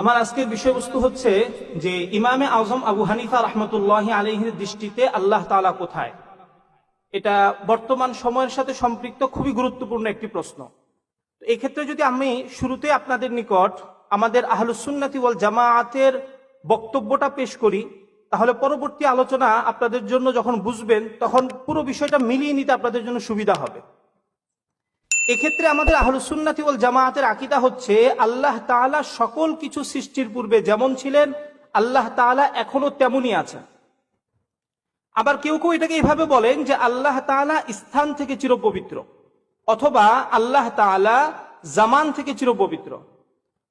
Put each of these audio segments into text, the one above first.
আমার আজকের বিষয়বস্তু হচ্ছে যে ইমামে আজম আবু হানিফা রহমতুল্লাহ আলহির দৃষ্টিতে আল্লাহ তাআলা কোথায়? এটা বর্তমান সময়ের সাথে সম্পৃক্ত খুবই গুরুত্বপূর্ণ একটি প্রশ্ন। এক্ষেত্রে যদি আমি শুরুতে আপনাদের নিকট আমাদের আহলুসুন্নাতি ওয়াল জামায়াতের বক্তব্যটা পেশ করি, তাহলে পরবর্তী আলোচনা আপনাদের জন্য যখন বুঝবেন, তখন পুরো বিষয়টা মিলিয়ে নিতে আপনাদের জন্য সুবিধা হবে। এক্ষেত্রে আমাদের আহলুসুন্নাতি ওয়াল জামাআতের আকিদা হচ্ছে আল্লাহ তাআলা সকল কিছু সৃষ্টির পূর্বে যেমন ছিলেন, আল্লাহ তাআলা এখনও তেমনই আছেন। আবার কেউ কেউ এটাকে এইভাবে বলেন যে আল্লাহ তাআলা স্থান থেকে চিরপবিত্র অথবা আল্লাহ তাআলা জামান থেকে চিরপবিত্র।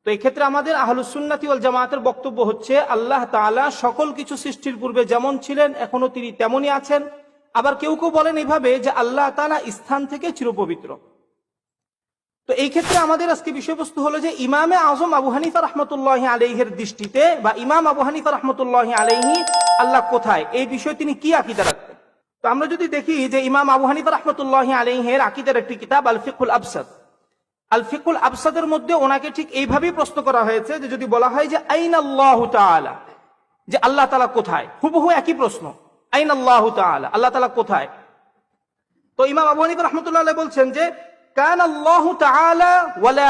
তো এক্ষেত্রে আমাদের আহলুসুন্নাতি ওয়াল জামাআতের বক্তব্য হচ্ছে আল্লাহ তাআলা সকল কিছু সৃষ্টির পূর্বে যেমন ছিলেন, এখনও তিনি তেমনই আছেন। আবার কেউ কেউ বলেন এইভাবে যে আল্লাহ তাআলা স্থান থেকে চিরপবিত্র। তো এই ক্ষেত্রে আমাদের আজকে বিষয়বস্তু হলো যে ইমামে আজম আবু হানিফা রহমতুল্লাহ আলহের দৃষ্টিতে বা ইমাম আবু হানিফা রহমতুল্লাহ আলহি আল্লাহ কোথায়? এই বিষয়ে তিনি কি আকিদা রাখতেন? তো আমরা যদি দেখি যে ইমাম আবু হানিফা রহমতুল্লাহ আলহের আকিদার একটি কিতাব আল ফিকুল আবসাদ। আল ফিকুল আবসাদের মধ্যে ওনাকে ঠিক এইভাবেই প্রশ্ন করা হয়েছে যে যদি বলা হয় যে আইন আল্লাহ যে আল্লাহ তালা কোথায়? হুবহু একই প্রশ্ন। আইন আল্লাহ আল্লাহ তালা কোথায়? তো ইমাম আবু হানিফা রহমতুল্লাহ বলছেন যে ওয়ালা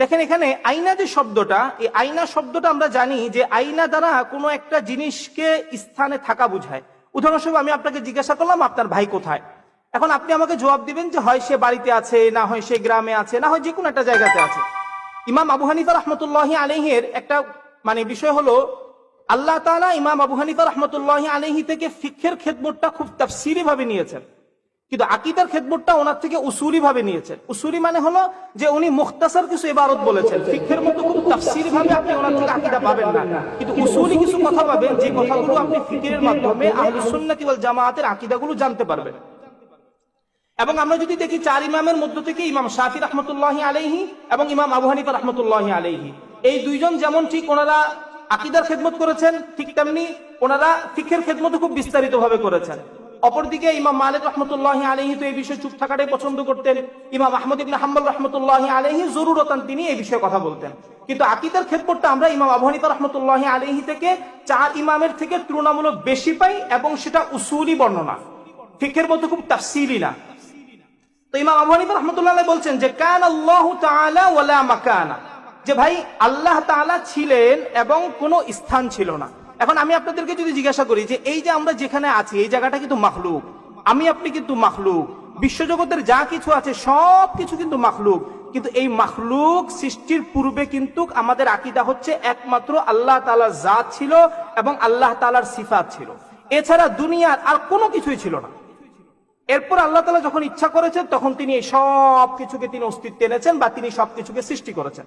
দেখেন এখানে আইনা যে শব্দটা, এই আইনা শব্দটা আমরা জানি যে আইনা দ্বারা কোনো একটা জিনিসকে স্থানে থাকা বোঝায়। উদাহরণস্বরূপ আমি আপনাকে জিজ্ঞাসা করলাম, আপনার ভাই কোথায়? এখন আপনি আমাকে জবাব দিবেন যে, হয় সে বাড়িতে আছে, না হয় সে গ্রামে আছে, না হয় যে কোনো একটা জায়গাতে আছে। ইমাম আবু হানিফা রহমতুল্লাহ আলহের একটা মানে বিষয় হলো, আল্লাহ তাআলা ইমাম আবু হানিফা রহমতুল্লাহ আলহি থেকে ফিক্ষের খেদমতটা খুব তাফসিরি ভাবে নিয়েছেন। কিন্তু আকিদার খেদমতটা ওনার থেকে উসুলি ভাবে নিয়েছেন। উসুলি মানে হলো যে উনি মুখতাসার কিছু ইবারত বলেছেন। ফিক্ষের মতো খুব তাফসির ভাবে আপনি ওনার থেকে আকিদা পাবেন না। কিন্তু উসুলি কিছু কথা পাবেন, যে কথাগুলো আপনি ফিকিরের মাধ্যমে আহলুস সুন্নাতি ওয়াল জামাআতের আকিদাগুলো জানতে পারবেন। এবং আমরা যদি দেখি চার ইমামের মধ্য থেকে ইমাম শাফি রহমতুল্লাহ আলাইহি এবং ইমাম আবু হানিফা রহমতুল্লাহ আলাইহি। এই দুইজন যেমন ঠিক ওনারা আকিদার খেদমত করেছেন, ঠিক তেমনি ওনারা ফিক্ষের খেদমত খুব বিস্তারিত ভাবে করেছেন। অপরদিকে ইমাম মালিক রহমতুল্লাহ আলহি তো এই বিষয়ে চুপ থাকাটাই পছন্দ করতেন। ইমাম আহমদ ইবনে হাম্বল রহমতুল্লাহ আলহি জরুরতান তিনি এই বিষয়ে কথা বলতেন। কিন্তু আকিদার ক্ষেত্রটা আমরা ইমাম আবু রহমতুল্লাহ আলহি থেকে চার ইমামের থেকে তুলনামূলক বেশি পাই এবং সেটা উসুলি বর্ণনা। ফিকের মতো খুব তাফসিলি না। তো ইমাম আবু রহমতুল্লাহ বলছেন যে, কান আল্লাহ তাআলা মাকানা। যে ভাই, আল্লাহ তাআলা ছিলেন এবং কোনো স্থান ছিল না। এখন আমি আপনাদেরকে যদি জিজ্ঞাসা করি যে এই যে আমরা যেখানে আছি, এই জায়গাটা কিন্তু মাখলুক। আমি আপনি কিন্তু মাখলুক। বিশ্বজগতের যা কিছু আছে, সব কিছু কিন্তু মাখলুক। কিন্তু এই মাখলুক সৃষ্টির পূর্বে কিন্তু আমাদের আকিদা হচ্ছে একমাত্র আল্লাহ তালার জাত ছিল এবং আল্লাহ তালার সিফাত ছিল। এছাড়া দুনিয়ার আর কোনো কিছুই ছিল না। এরপর আল্লাহ তালা যখন ইচ্ছা করেছেন, তখন তিনি এই সব কিছুকে তিনি অস্তিত্ব এনেছেন বা তিনি সবকিছুকে সৃষ্টি করেছেন।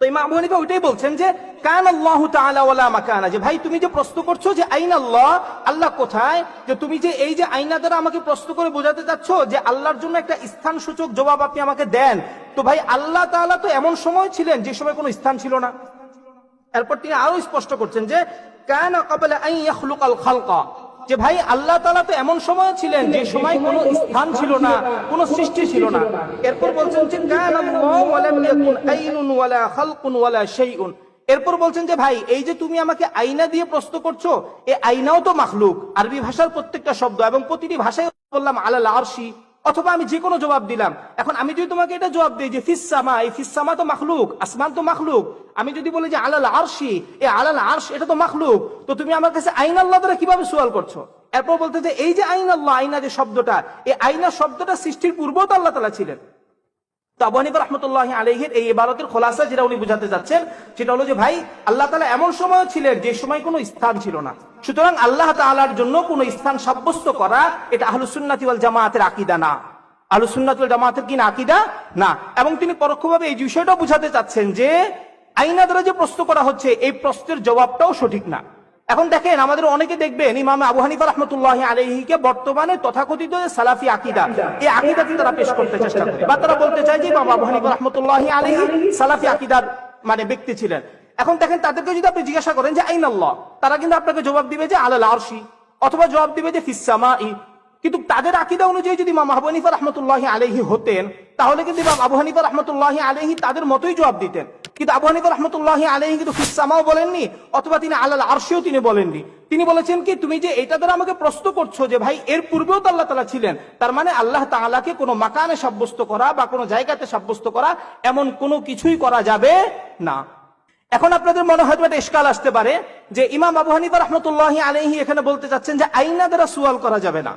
তো ইমাম হানিফা ওইটাই বলছেন যে কান আল্লাহ তাআলা মাকানা। যে, ভাই, তুমি যে প্রশ্ন করছ যে আইন আল্লাহ আল্লাহ কোথায়? যে, তুমি যে এই যে আইনা দ্বারা আমাকে প্রশ্ন করে বোঝাতে চাচ্ছ যে, আল্লাহর জন্য একটা স্থান সূচক জবাব আপনি আমাকে দেন। তো ভাই, আল্লাহ তাআলা তো এমন সময় ছিলেন যে সময় কোনো স্থান ছিল না। এরপর তিনি আরও স্পষ্ট করছেন যে, কানা ক্বাবলা আন ইয়াখলুকাল খালকা। যে ভাই, আল্লাহ তালা তো এমন সময় ছিলেন যে সময় কোনো স্থান ছিল না, কোনো সৃষ্টি ছিল না। এরপর বলছেন যে এরপর বলছেন যে, ভাই, এই যে তুমি আমাকে আইনা দিয়ে প্রশ্ন করছ এই আইনাও তো মাখলুক। আরবি ভাষার প্রত্যেকটা শব্দ এবং প্রতিটি ভাষায় বললাম আল্লাহ আরশি। অথবা আমি যে কোনো জবাব দিলাম। এখন আমি যদি তোমাকে এটা জবাব দিই যে ফিসামা এই ফিসামা তো মাখলুক, আসমান তো মাখলুক। আমি যদি বলি যে আলাল আরশি, এ আলাল আরশ, এটা তো মাখলুক। তো তুমি আমার কাছে আইন আল্লাহ দ্বারা কীভাবে সোয়াল করছ? এরপর বলতে যে এই যে আইন আল্লাহ, আইনা যে শব্দটা এই আইনা শব্দটা সৃষ্টির পূর্বেও তো আল্লাহ তালা ছিলেন। তো আবু রহমতুল্লাহ আলহের এই খোলাসা যেটা উনি বুঝাতে যাচ্ছেন, সেটা হলো যে ভাই, আল্লাহ তালা এমন সময় ছিলেন যে সময় কোনো স্থান ছিল না। সুতরাং আল্লাহ তালার জন্য কোনো স্থান সাব্যস্ত করা এটা আহলুসুন্নাতি ওয়াল জামাতের আকিদা না। আহলুসুন্নাত ওয়াল জামাতের কি না আকিদা? না। এবং তিনি পরোক্ষভাবে এই বিষয়টাও বুঝাতে চাচ্ছেন যে আইনা দ্বারা যে প্রশ্ন করা হচ্ছে, এই প্রশ্নের জবাবটাও সঠিক না। এখন দেখেন, আমাদের অনেকে দেখবেন ইমাম আবু হানিফা রহমতুল্লাহ আলহিকে বর্তমানে তথাকথিত সালাফি আকিদা, এই আকিদাকে তারা পেশ করতে চেষ্টা করে। বা তারা বলতে চায় যে ইমাম আবু হানিফা রহমতুল্লাহ আলহি সালাফি আকিদার মানে ব্যক্তি ছিলেন। এখন দেখেন তাদেরকে যদি আপনি জিজ্ঞাসা করেন যে আইন আল্লাহ, তারা কিন্তু আপনাকে জবাব দিবে যে আলাল আরশি, অথবা জবাব দিবে যে ফিসামা ই কিন্তু তাদের আকিদা অনুযায়ী যদি ইমাম আবু রহমতুল্লাহ আলহি হতেন, তাহলে কিন্তু ইমাম আবু হানিফা রহমতুল্লাহ আলহি তাদের মতোই জবাব দিতেন। কিন্তু আবু হানিফা রহমতুল্লাহ আলহী কিন্তু ফিসামাও বলেননি, অথবা তিনি আল্লাহ আরশিও তিনি বলেননি। তিনি বলেছেন কি, তুমি যে এটা দ্বারা আমাকে প্রশ্ন করছ যে ভাই, এর পূর্বেও তো আল্লাহ তালা ছিলেন, তার মানে আল্লাহ তাআলাকে কোনো মাকানে সাব্যস্ত করা বা কোনো জায়গাতে সাব্যস্ত করা এমন কোনো কিছুই করা যাবে না। এখন আপনাদের মনে হয়তো একটা ইস্কাল আসতে পারে যে ইমাম আবু হানিফা রহমতুল্লাহ আলহি এখানে বলতে চাচ্ছেন যে আইনা দ্বারা সুয়াল করা যাবে না।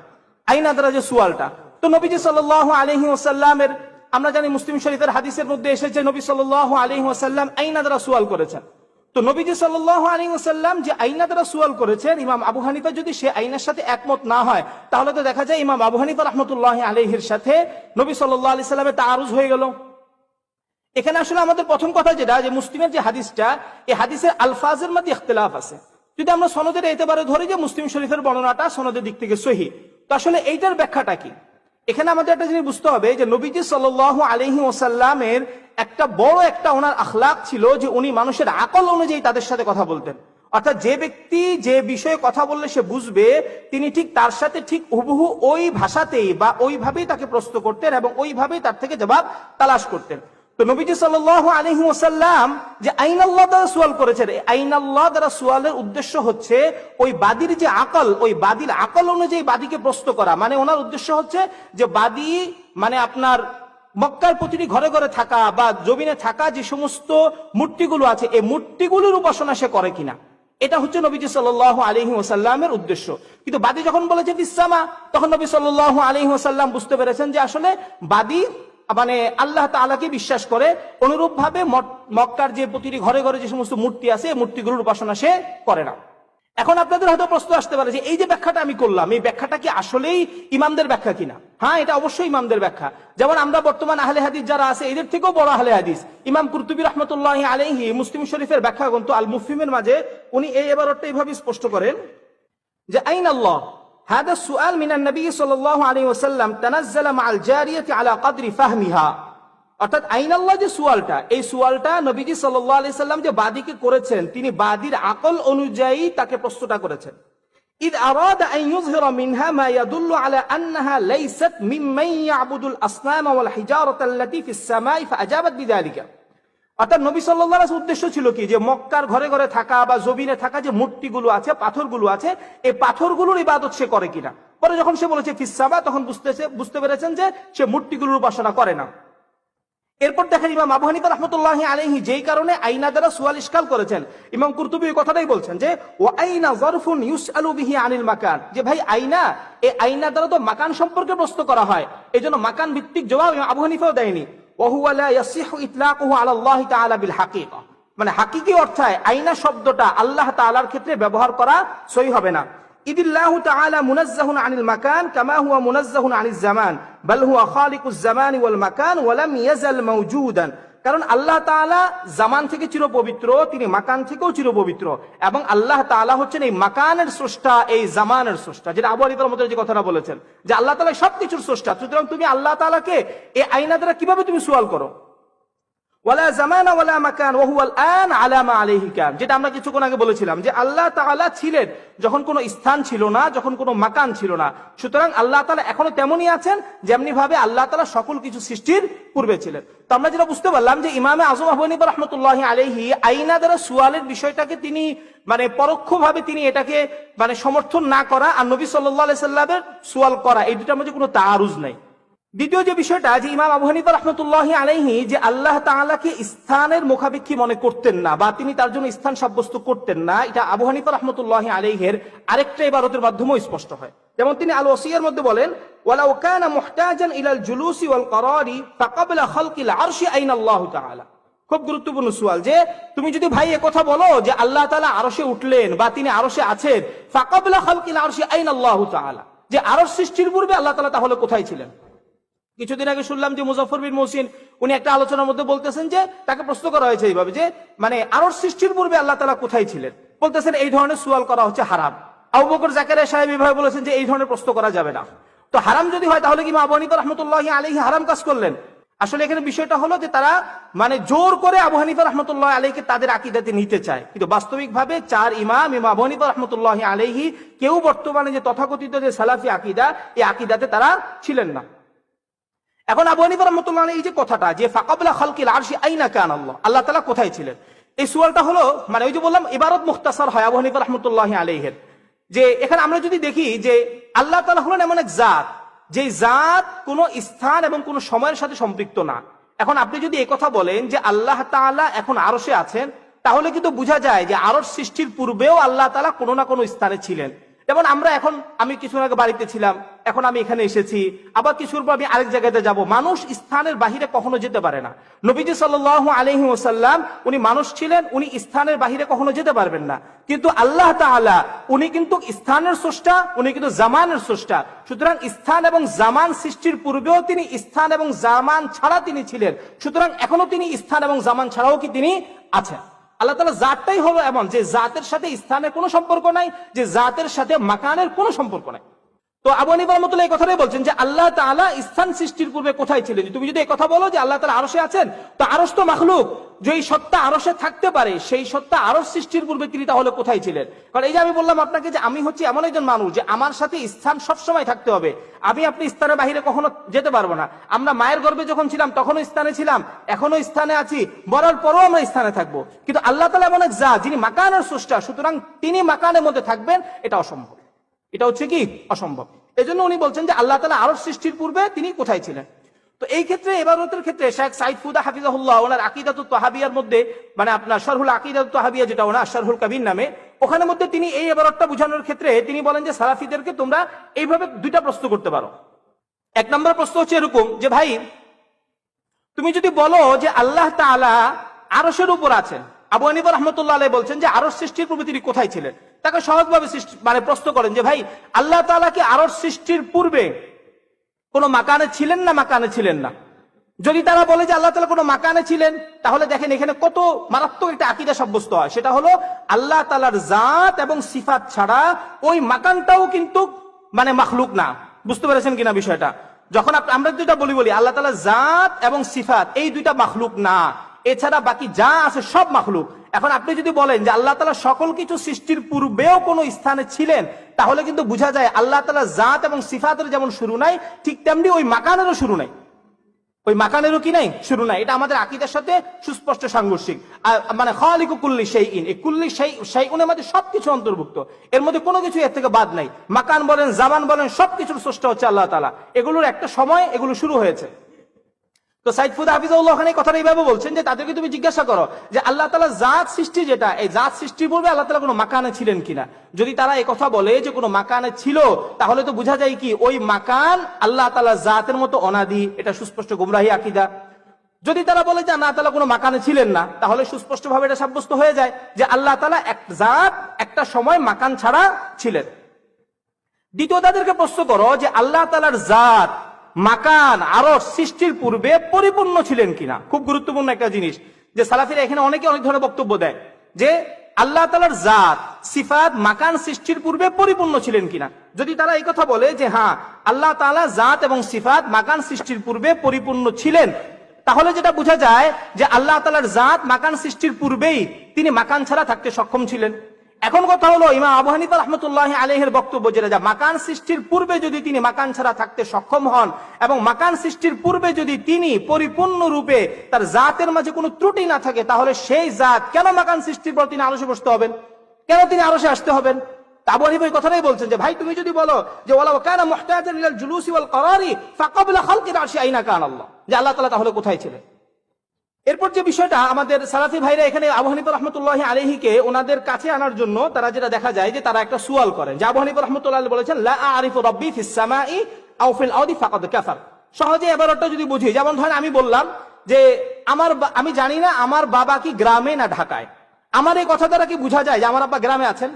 আইনা দ্বারা যে সুয়ালটা। তো নবীজি সাল আলহি ওসাল্লামের আমরা জানি মুসলিম শরীফের হাদিসের মধ্যে এসেছে, নবী সাল আলহি ওসাল্লাম আইনা দ্বারা সুয়াল করেছেন। তো নবীজি সাল আলী ওসাল্লাম যে আইনা দ্বারা সুয়াল করেছেন, ইমাম আবু হানিফা যদি সে আইনের সাথে একমত না হয়, তাহলে তো দেখা যায় ইমাম আবু হানিফা রহমতুল্লাহ আলহির সাথে নবী সাল্লাহ আলি সাল্লামের তারুজ হয়ে গেল। এখানে আসলে আমাদের প্রথম কথা যেটা, যে মুসলিমের যে হাদিসটা, এই হাদিসের আলফাজের মধ্যে ইখতলাফ আছে। যদি আমরা সনদের এতেবারে ধরি যে মুসলিম শরীফের বর্ণনাটা সনদের দিক থেকে সহি, তো আসলে এইটার ব্যাখ্যাটা কি? এখানে আমাদের একটা জিনিস বুঝতে হবে যে নবীজি সাল আলহি ওসাল্লামের একটা বড় একটা ওনার আখলাক ছিল যে উনি মানুষের আকল অনুযায়ী তাদের সাথে কথা বলতেন। অর্থাৎ যে ব্যক্তি যে বিষয়ে কথা বললে সে বুঝবে, তিনি ঠিক তার সাথে ঠিক হুবহু ওই ভাষাতেই বা ওইভাবেই তাকে প্রশ্ন করতেন এবং ওইভাবেই তার থেকে জবাব তালাশ করতেন। তো নবীজি সাল আলহি ওসাল্লাম যে আইন আল্লাহ দ্বারা সুয়াল করেছেন আইন আল্লাহ দ্বারা সুয়ালের উদ্দেশ্য হচ্ছে ওই বাদীর যে আকল, ওই বাদীর আকল অনুযায়ী বাদীকে প্রশ্ন করা। মানে ওনার উদ্দেশ্য হচ্ছে যে বাদী মানে আপনার মক্কার প্রতিটি ঘরে ঘরে থাকা বা জমিনে থাকা যে সমস্ত মূর্তিগুলো আছে, এই মূর্তিগুলোর উপাসনা সে করে কিনা। এটা হচ্ছে নবীজি সাল আলহি ওসাল্লামের উদ্দেশ্য। কিন্তু বাদী যখন বলেছে ইসামা তখন নবী সাল আলহি ওসাল্লাম বুঝতে পেরেছেন যে আসলে বাদী মানে আল্লাহ তালাকে বিশ্বাস করে অনুরূপ ভাবে মক্কার যে প্রতিটি ঘরে ঘরে যে সমস্ত মূর্তি আছে, মূর্তিগুলোর উপাসনা সে করে না। এখন আপনাদের হয়তো প্রশ্ন আসতে পারে যে, এই যে ব্যাখ্যাটা আমি করলাম, এই ব্যাখ্যাটা কি আসলেই ইমামদের ব্যাখ্যা কিনা? হ্যাঁ এটা অবশ্যই ইমামদের ব্যাখ্যা। যেমন আমরা বর্তমান আহলে হাদিস যারা আছে, এদের থেকেও বড় আহলে হাদিস। ইমাম কুরতুবী রহমতুল্লাহ আলহি মুসলিম শরীফের ব্যাখ্যা গ্রন্থ আল মুফিমের মাঝে উনি এই এবারটা এইভাবে স্পষ্ট করেন যে আইন আল্লাহ هذا السؤال من النبي صلى الله عليه وسلم تنزل مع الجارية على قدر فهمها অর্থাৎ আইন আল্লাহ যে সুয়ালটা এই সুয়ালটা নবীজি সাল্লাহ আলি সাল্লাম যে বাদীকে করেছেন তিনি বাদীর আকল অনুযায়ী তাকে প্রশ্নটা করেছেন إذ أراد أن يظهر منها ما يدل على أنها ليست ممن يعبد الأصنام والحجارة التي في السماء فأجابت بذلك অর্থাৎ নবী সাল্লাহ উদ্দেশ্য ছিল কি? যে মক্কার ঘরে ঘরে থাকা বা জমিনে থাকা যে মূর্তিগুলো আছে, পাথরগুলো আছে, এই পাথরগুলোর ইবাদত সে করে কিনা? পরে যখন সে বলেছে ফিসাবা তখন বুঝতেছে, বুঝতে পেরেছেন যে সে মূর্তিগুলোর উপাসনা করে না। এরপর দেখেন ইমাম আবু রহমতুল্লাহ আলহি যেই কারণে আইনা দ্বারা সুয়াল ইস্কাল করেছেন। ইমাম কুরতুবি কথাটাই বলছেন যে ও আইনা জরফুন ইউস আলু বিহি আনিল মাকান যে ভাই, আইনা, এই আইনা দ্বারা তো মাকান সম্পর্কে প্রশ্ন করা হয়। এই জন্য মাকান ভিত্তিক জবাব আবু হানিফাও দেয়নি। মানে হাকিকি অর্থায় আইনা শব্দটা আল্লাহ তাআলার ক্ষেত্রে ব্যবহার করা সই হবে না। ইদিল্লাহ তাআলা মুনাজ্জাহুন আনিল মাকান কামা হুয়া মুনাজ্জাহুন আনিল জামান, বাল হুয়া খালিকুজ জামান ওয়াল মাকান ওয়া লাম ইয়াজাল মাওজুদান কারণ আল্লাহ তালা জামান থেকে চির পবিত্র তিনি মাকান থেকেও চির পবিত্র এবং আল্লাহ তালা হচ্ছেন এই মাকানের স্রষ্টা, এই জামানের স্রষ্টা। যেটা আবু আলিফার মতো যে কথাটা বলেছেন, যে আল্লাহ তালা সবকিছুর স্রষ্টা। সুতরাং তুমি আল্লাহ তালাকে এই আইনা দ্বারা কীভাবে তুমি সোয়াল করো? ওয়ালা জামানা ওয়ালা মাকান ওহুয়াল আন আলামা আলাইহি কান। যেটা আমরা কিছুক্ষণ আগে বলেছিলাম যে আল্লাহ তাআলা ছিলেন, যখন কোনো স্থান ছিল না, যখন কোনো মাকান ছিল না। সুতরাং আল্লাহ তাআলা এখনও তেমনই আছেন যেমনি ভাবে আল্লাহ তাআলা সকল কিছু সৃষ্টির পূর্বে ছিলেন। তো আমরা যেটা বুঝতে পারলাম যে ইমামে আজম হানিফা রহমতুল্লাহ আলাইহি আইনা দ্বারা সুয়ালের বিষয়টাকে তিনি মানে পরোক্ষভাবে তিনি এটাকে মানে সমর্থন না করা আর নবী সাল্লাহ আলাই সাল্লামের সুয়াল করা, এই দুটার মধ্যে কোনো তারুজ নাই। দ্বিতীয় যে বিষয়টা, যে ইমাম আবু হানিফা রহমতুল্লাহ আলাইহি, যে আল্লাহ তাআলাকে স্থানের মুখাপেক্ষী মনে করতেন না, বা তিনি তার জন্য স্থান সাব্যস্ত করতেন না, এটা আবু হানিফা রহমতুল্লাহ আলাইহের আরেকটা ইবারতের মাধ্যমেও স্পষ্ট হয়। যেমন তিনি আল ওসিয়ার মধ্যে বলেন খুব গুরুত্বপূর্ণ সুয়াল, যে তুমি যদি ভাই কথা বলো যে আল্লাহ তাআলা আরশে উঠলেন বা তিনি আরশে আছেন, ফাকাবলা খালকিল আরশি আইন আল্লাহ তাআলা। যে আরশ সৃষ্টির পূর্বে আল্লাহ তাআলা তাহলে কোথায় ছিলেন? কিছুদিন আগে শুনলাম যে মুজাফর বিন মহসিন, উনি একটা আলোচনার মধ্যে বলতেছেন যে তাকে প্রশ্ন করা হয়েছে এইভাবে যে মানে আরও সৃষ্টির পূর্বে আল্লাহ তালা কোথায় ছিলেন? বলতেছেন এই ধরনের সুয়াল করা হচ্ছে হারাম। আবু বকর জাকারিয়া সাহেব এইভাবে বলেছেন যে এই ধরনের প্রশ্ন করা যাবে না। তো হারাম যদি হয় তাহলে কি মা আবহানিত রহমতুল্লাহ আলহি হারাম কাজ করলেন? আসলে এখানে বিষয়টা হলো যে তারা মানে জোর করে আবু হানিফা রহমতুল্লাহ আলহীকে তাদের আকিদাতে নিতে চায়। কিন্তু বাস্তবিক ভাবে চার ইমাম ইমা আবু হানিফা রহমতুল্লাহ আলহি কেউ বর্তমানে যে তথাকথিত যে সালাফি আকিদা, এই আকিদাতে তারা ছিলেন না। এখন আবু হানিফা রহমতুল্লাহ এই যে কথাটা, যে ফাকাবলা খালকিল আরশি আইনা কান আল্লাহ আল্লাহ তালা কোথায় ছিলেন? এই সুয়ালটা হলো মানে ওই যে বললাম, ইবারত মুখতাসার হয় আবু হানিফা রহমতুল্লাহ আলাইহের। যে এখানে আমরা যদি দেখি যে আল্লাহ তাআলা হলেন এমন এক জাত যে জাত কোনো স্থান এবং কোনো সময়ের সাথে সম্পৃক্ত না। এখন আপনি যদি এই কথা বলেন যে আল্লাহ তাআলা এখন আরশে আছেন, তাহলে কিন্তু বোঝা যায় যে আরশ সৃষ্টির পূর্বেও আল্লাহ তালা কোনো না কোনো স্থানে ছিলেন। যেমন আমরা এখন, আমি কিছুদিন আগে বাড়িতে ছিলাম, এখন আমি এখানে এসেছি, আবার কিছুর পর আমি আরেক জায়গাতে যাব। মানুষ স্থানের বাহিরে কখনো যেতে পারে না। নবীজি সাল্লাহ আলহি ওসাল্লাম উনি মানুষ ছিলেন, উনি স্থানের বাহিরে কখনো যেতে পারবেন না। কিন্তু আল্লাহ তাআলা, উনি কিন্তু স্থানের স্রষ্টা, উনি কিন্তু জামানের স্রষ্টা। সুতরাং স্থান এবং জামান সৃষ্টির পূর্বেও তিনি স্থান এবং জামান ছাড়া তিনি ছিলেন। সুতরাং এখনও তিনি স্থান এবং জামান ছাড়াও কি তিনি আছেন? আল্লাহ তালা জাতটাই হলো এমন যে জাতের সাথে স্থানের কোনো সম্পর্ক নাই, যে জাতের সাথে মাকানের কোনো সম্পর্ক নাই। তো আবু হানিফা রহমতুল্লাহ এই কথাটাই বলছেন যে আল্লাহ তাআলা স্থান সৃষ্টির পূর্বে কোথায় ছিলেন? তুমি যদি এই কথা বলো যে আল্লাহ তাআলা আরশে আছেন, তো আরশ তো মাখলুক। যেই সত্তা আরশে থাকতে পারে, সেই সত্তা আরশ সৃষ্টির পূর্বে তিনি তাহলে কোথায় ছিলেন? কারণ এই যে আমি বললাম আপনাকে যে আমি হচ্ছে এমন একজন মানুষ যে আমার সাথে স্থান সবসময় থাকতে হবে। আমি আপনি স্থানের বাহিরে কখনো যেতে পারব না। আমরা মায়ের গর্ভে যখন ছিলাম, তখনও স্থানে ছিলাম এখনও স্থানে আছি। বলার পরও আমরা স্থানে থাকব। কিন্তু আল্লাহ তালা এমন এক যা যিনি মাকানের স্রষ্টা, সুতরাং তিনি মাকানের মধ্যে থাকবেন, এটা অসম্ভব। এটা হচ্ছে কি? অসম্ভব। এজন্য উনি বলছেন যে আল্লাহ তালা আরও সৃষ্টির পূর্বে তিনি কোথায় ছিলেন? তো এই ক্ষেত্রে এবারতের ক্ষেত্রে শেখ সাইদ ফুদা হাফিজাহুল্লাহ, ওনার আকিদাত তাহাবিয়ার মধ্যে মানে আপনার শরহুল আকিদাত তাহাবিয়া যেটা ওনার, শরহুল কাবির নামে, ওখানে মধ্যে তিনি এই এবারতটা বোঝানোর ক্ষেত্রে তিনি বলেন যে সালাফিদেরকে তোমরা এইভাবে দুইটা প্রশ্ন করতে পারো। এক নম্বর প্রশ্ন হচ্ছে এরকম যে, ভাই, তুমি যদি বলো যে আল্লাহ তাআলা আরসের উপর আছেন, আবু হানিফা রহমতুল্লাহ আলাই বলছেন যে আরশ সৃষ্টির পূর্বে তিনি কোথায় ছিলেন? তাকে সহজভাবে মানে প্রশ্ন করেন যে, ভাই, আল্লাহ তাআলা কি আরশ সৃষ্টির পূর্বে কোনো মাকানে ছিলেন না মাকানে ছিলেন না? যদি তারা বলে যে আল্লাহ তালা কোনো মাকানে ছিলেন, তাহলে দেখেন এখানে কত মারাত্মক একটা আকিদা সাব্যস্ত হয়। সেটা হলো, আল্লাহ তালার জাত এবং সিফাত ছাড়া ওই মাকানটাও কিন্তু মানে মাখলুক না। বুঝতে পেরেছেন কিনা বিষয়টা? যখন আমরা দুইটা বলি বলি, আল্লাহ তালা জাত এবং সিফাত, এই দুইটা মাখলুক না। এছাড়া বাকি যা আছে সব মাখলুক। এখন আপনি যদি বলেন যে আল্লাহ তালা সকল কিছু সৃষ্টির পূর্বেও কোনো স্থানে ছিলেন, তাহলে কিন্তু বোঝা যায় আল্লাহ তালা জাত এবং সিফাতের যেমন শুরু নাই, ঠিক তেমনি ওই মাকানেরও শুরু নাই। ওই মাকানেরও কি নাই? শুরু নাই। এটা আমাদের আকিদের সাথে সুস্পষ্ট সাংঘর্ষিক। মানে খালিকু কুল্লি সেই ইন এই কুল্লি সেই সেই উনের মধ্যে সবকিছু অন্তর্ভুক্ত। এর মধ্যে কোনো কিছু এর থেকে বাদ নাই। মাকান বলেন, জামান বলেন, সবকিছুর স্রষ্টা হচ্ছে আল্লাহ তালা এগুলোর একটা সময়, এগুলো শুরু হয়েছে। তো সাইদফুদ হাফিজাউল্লাহ ওখানে কথাটা এইভাবে বলছেন যে তাদেরকে তুমি জিজ্ঞাসা করো যে আল্লাহ তালা জাত সৃষ্টি যেটা, এই জাত সৃষ্টির পূর্বে আল্লাহ তালা কোনো মাকানে ছিলেন কিনা? যদি তারা এই কথা বলে যে কোনো মাকানে ছিল, তাহলে তো বোঝা যায় কি ওই মাকান আল্লাহ তালা জাতের মতো অনাদি, এটা সুস্পষ্ট গুমরাহি আকিদা। যদি তারা বলে যে না তালা কোনো মাকানে ছিলেন না, তাহলে সুস্পষ্ট ভাবে এটা সাব্যস্ত হয়ে যায় যে আল্লাহ তালা এক জাত, একটা সময় মাকান ছাড়া ছিলেন। দ্বিতীয় তাদেরকে প্রশ্ন করো যে আল্লাহ তালার জাত মাকান আরও সৃষ্টির পূর্বে পরিপূর্ণ ছিলেন কিনা? খুব গুরুত্বপূর্ণ একটা জিনিস, যে সালাফিরা এখানে অনেকে অনেক ধরনের বক্তব্য দেয়, যে আল্লাহ তালার জাত, সিফাত, মাকান সৃষ্টির পূর্বে পরিপূর্ণ ছিলেন কিনা? যদি তারা এই কথা বলে যে হ্যাঁ আল্লাহ তাআলা জাত এবং সিফাত, মাকান সৃষ্টির পূর্বে পরিপূর্ণ ছিলেন, তাহলে যেটা বোঝা যায় যে আল্লাহ তালার জাত, মাকান সৃষ্টির পূর্বেই তিনি মাকান ছাড়া থাকতে সক্ষম ছিলেন। এখন কথা হলো, ইমাম আবু হানিফা রহমতুল্লাহ আলহের বক্তব্য যেটা যা মাকান সৃষ্টির পূর্বে যদি তিনি মাকান ছাড়া থাকতে সক্ষম হন এবং মাকান সৃষ্টির পূর্বে যদি তিনি পরিপূর্ণ রূপে তার জাতের মাঝে কোনো ত্রুটি না থাকে, তাহলে সেই জাত কেন মাকান সৃষ্টির পর তিনি আরসে বসতে হবেন? কেন তিনি আরসে আসতে হবেন? আল্লাহ তাআলা তাহলে কোথায় ছিলেন? এরপর যে বিষয়টা, আমাদের সালাফি ভাইরা এখানে আবু হানিফা রহমতুল্লাহ আলহিকে ওনাদের কাছে আনার জন্য তারা যেটা দেখা যায় যে তারা একটা সুয়াল করেন। যে আবু হানিফা রহমতুল্লাহ বলেছেন, লা আরিফু রব্বি ফিস সামাই আও ফিল আউদি ফাকাদ কাফার। সহজে এবারটা যদি বুঝি, যেমন ধরেন আমি বললাম যে আমার আমি জানি না আমার বাবা কি গ্রামে না ঢাকায়। আমার এই কথা দ্বারা কি বোঝা যায় যে আমার আব্বা গ্রামে আছেন?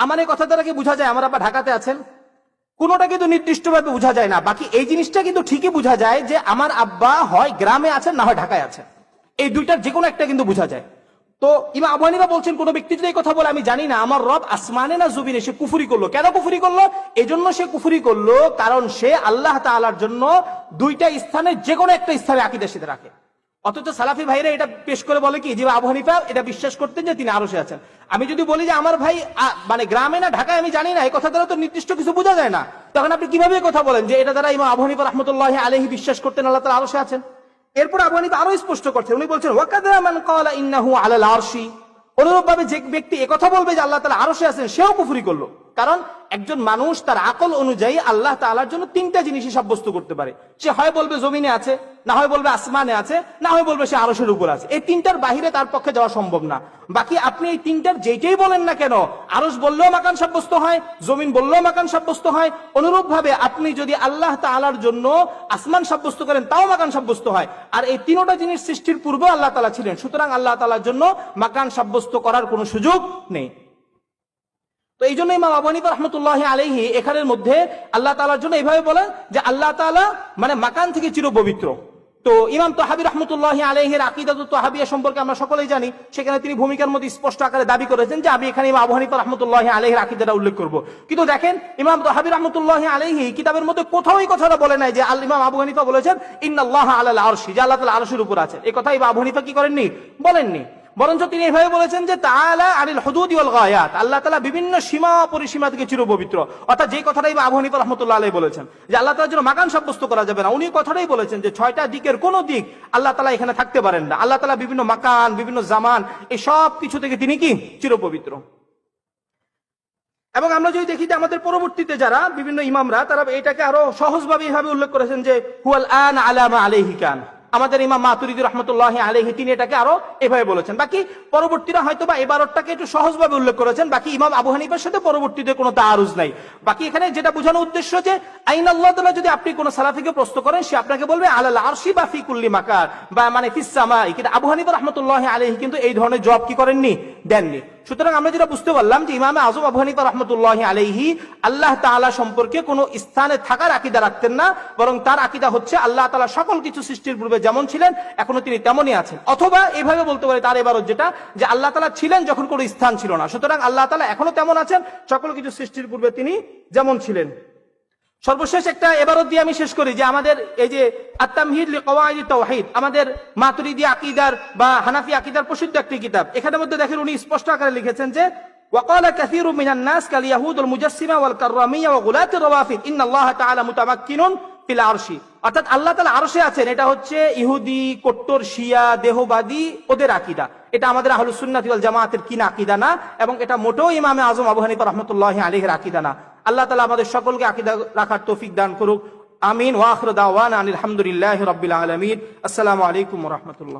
আমার এই কথা দ্বারা কি বোঝা যায় আমার আব্বা ঢাকাতে আছেন? কোনোটা কিন্তু নির্দিষ্টভাবে বোঝা যায় না। বাকি এই জিনিসটা কিন্তু ঠিকই বোঝা যায় যে আমার আব্বা হয় গ্রামে আছেন, না হয় ঢাকায় আছেন। এই দুইটার যে কোনো একটা কিন্তু বোঝা যায়। তো ইমা আবু বলছেন, কোন ব্যক্তি যদি কথা বলে, আমি জানি না, আমার রব আসমানে না জুবিনে সে কুফুরি করল। কেন কুফুরি করল? এই জন্য সে কুফুরি করল, কারণ সে আল্লাহ তাআলার জন্য দুইটা স্থানে যে কোনো একটা স্থানে আকিদের সাথে রাখে। অথচ সালাফি ভাইরা এটা পেশ করে বলে কি? যে আবু হানিফা এটা বিশ্বাস করতেন যে তিনি আরশে আছেন। আমি যদি বলি যে আমার ভাই মানে গ্রামে না, ঢাকায় আমি জানি না এই কথা দ্বারা তো নির্দিষ্ট কিছু বোঝা যায় না। তখন আপনি কীভাবে কথা বলেন যে এটা দ্বারা ইমাম আবু হানিফা রহমতুল্লাহ আলহি বিশ্বাস করতেন আল্লাহ তালা আরশে আছেন? এরপর আবু হানিফা আরও স্পষ্ট করছেন উনি বলছেন, ওয়াকাদা মান ইন্নাহু আলাল আরশি। অনুরূপ ভাবে যে ব্যক্তি একথা বলবে যে আল্লাহ তালা আরশে আছেন, সেও কুফরি করল। কারণ একজন মানুষ তার আকল অনুযায়ী আল্লাহ তাআলার জন্য তিনটা জিনিসই সাব্যস্ত করতে পারে। সে হয় বলবে জমিনে আছে, না হয় বলবে আসমানে আছে, না হয় বলবে সে আরশের উপর আছে। এই তিনটার বাহিরে তার পক্ষে যাওয়া সম্ভব না। বাকি আপনি এই তিনটার যেটাই বলেন না কেন, আরশ বললেও মাকান সাব্যস্ত হয়, জমিন বললেও মাকান সাব্যস্ত হয় অনুরূপ ভাবে আপনি যদি আল্লাহ তাআলার জন্য আসমান সাব্যস্ত করেন, তাও মাকান সাব্যস্ত হয়। আর এই তিনোটা জিনিস সৃষ্টির পূর্বে আল্লাহ তালা ছিলেন। সুতরাং আল্লাহ তালার জন্য মাকান সাব্যস্ত করার কোনো সুযোগ নেই। তো এই জন্য ইমাম আবু হানিফা রহমতুল্লাহ আলাইহি এখানের মধ্যে আল্লাহ তাআলার জন্য এইভাবে বলেন যে আল্লাহ তাআলা মানে মাকান থেকে চির পবিত্র তো ইমাম তহাবি রহমতুল্লাহ আলাইহির আকিদাত তহাবিয়া সম্পর্কে আমরা সকলেই জানি, সেখানে তিনি ভূমিকার মধ্যে স্পষ্ট আকারে দাবি করেছেন যে আমি এখানে ইমাম আবু হানিফা রহমতুল্লাহ আলাইহির আকিদাটা উল্লেখ করব। কিন্তু দেখেন ইমাম তহাবি রহমতুল্লাহ আলাইহি কিতাবের মধ্যে কোথাও এই কথাটা বলে নাই যে আল ইমাম আবু হানিফা বলেছেন, ইন্নাল্লাহ আল্লাহ আরশি যে আল্লাহ তাআলা আরশের উপর আছেন। এই কথা ইমাম আবু হানিফা কি করেননি? বলেননি। বরঞ্চ তিনি এভাবে বলেছেন যে তাআলা আনিল হুদুদ ওয়াল গায়াত। আল্লাহ তালা বিভিন্ন সীমা পরিসীমা থেকে চিরপবিত্র। অর্থাৎ যে কথাটাই আবু হানিফা রাহমাতুল্লাহ আলাইহি বলেছেন, যে আল্লাহ তাআলার জন্য মাকান সাব্যস্ত করা যাবে না, উনি কথাটাই বলেছেন যে ছয়টা দিকের কোন দিক আল্লাহ তালা এখানে থাকতে পারেন না। আল্লাহ তাআলা বিভিন্ন মাকান, বিভিন্ন জামান, এই সব কিছু থেকে তিনি কি? চিরপবিত্র। এবং আমরা যদি দেখি যে আমাদের পরবর্তীতে যারা, বিভিন্ন ইমামরা, তারা এটাকে আরও সহজভাবে এইভাবে উল্লেখ করেছেন যে, হুয়াল আন আলামা আলাইহি কান। আমাদের ইমাম মাতুরিদি রহমতুল্লাহ আলহি তিনি এটাকে আরও এভাবে বলেছেন। বাকি পরবর্তীরা হয়তো বা এবারটাকে একটু সহজভাবে উল্লেখ করেছেন। বাকি ইমাম আবু হানিফের সাথে পরবর্তীতে কোনো তারুজ নাই। বাকি এখানে যেটা বোঝানোর উদ্দেশ্য যে আইন আল্লাহ তাআলা যদি আপনি কোনো সালাফিকে প্রশ্ন করেন, সে আপনাকে বলবে, আলাল আরশি বা ফি কুল্লি মাকার বা মানে ফিসামাই কিন্তু আবু হানিফা রহমতুল্লাহ আলহি কিন্তু এই ধরনের জবাব কি করেননি? দেননি। সুতরাং আমরা যেটা বুঝতে পারলাম যে ইমামে আজম, আবু হানিফা রহমতুল্লাহ আলাইহি আল্লাহ তাআলা সম্পর্কে কোনো স্থানে থাকার আকিদা রাখতেন না, বরং তার আকিদা হচ্ছে আল্লাহ তালা সকল কিছু সৃষ্টির পূর্বে যেমন ছিলেন, এখনও তিনি তেমনই আছেন। অথবা এইভাবে বলতে পারে, তার এবারত যেটা যে আল্লাহ তালা ছিলেন যখন কোনো স্থান ছিল না, সুতরাং আল্লাহ তালা এখনও তেমন আছেন, সকল কিছু সৃষ্টির পূর্বে তিনি যেমন ছিলেন। সর্বশেষ একটা এবারত দিয়ে আমি শেষ করি যে আমাদের এই যে আত্মামহিদ কওয়াইদ তাওহীদ আমাদের মাতুরিদি আকিদার বা হানাফি আকিদার প্রসিদ্ধ একটি কিতাব এখানের মধ্যে দেখেন উনি স্পষ্ট আকারে লিখেছেন যে وقال كثير من الناس كاليهود المجسمة والكرامية وغلاة الروافد إن الله تعالى متمكن في العرش অর্থাৎ আল্লাহ তাআলা আরশে আছেন এটা হচ্ছে ইহুদি কট্টর শিয়া দেহবাদী ওদের আকিদা এটা আমাদের আহলুস সুন্নাত ওয়াল জামাতের কিনা আকিদা না এবং এটা মোটেও ইমামে আজম আবু হানিফা রাহমাতুল্লাহি আলাইহির আকিদা না আল্লাহ তালা আমাদের সকলকে আকিদা রাখার তৌফিক দান করুক। আমিন। ওয়াখর দাওয়ান আলহামদুলিল্লাহ রবিল আলমিন। আসসালামু আলাইকুম রাহমাতুল্লাহ।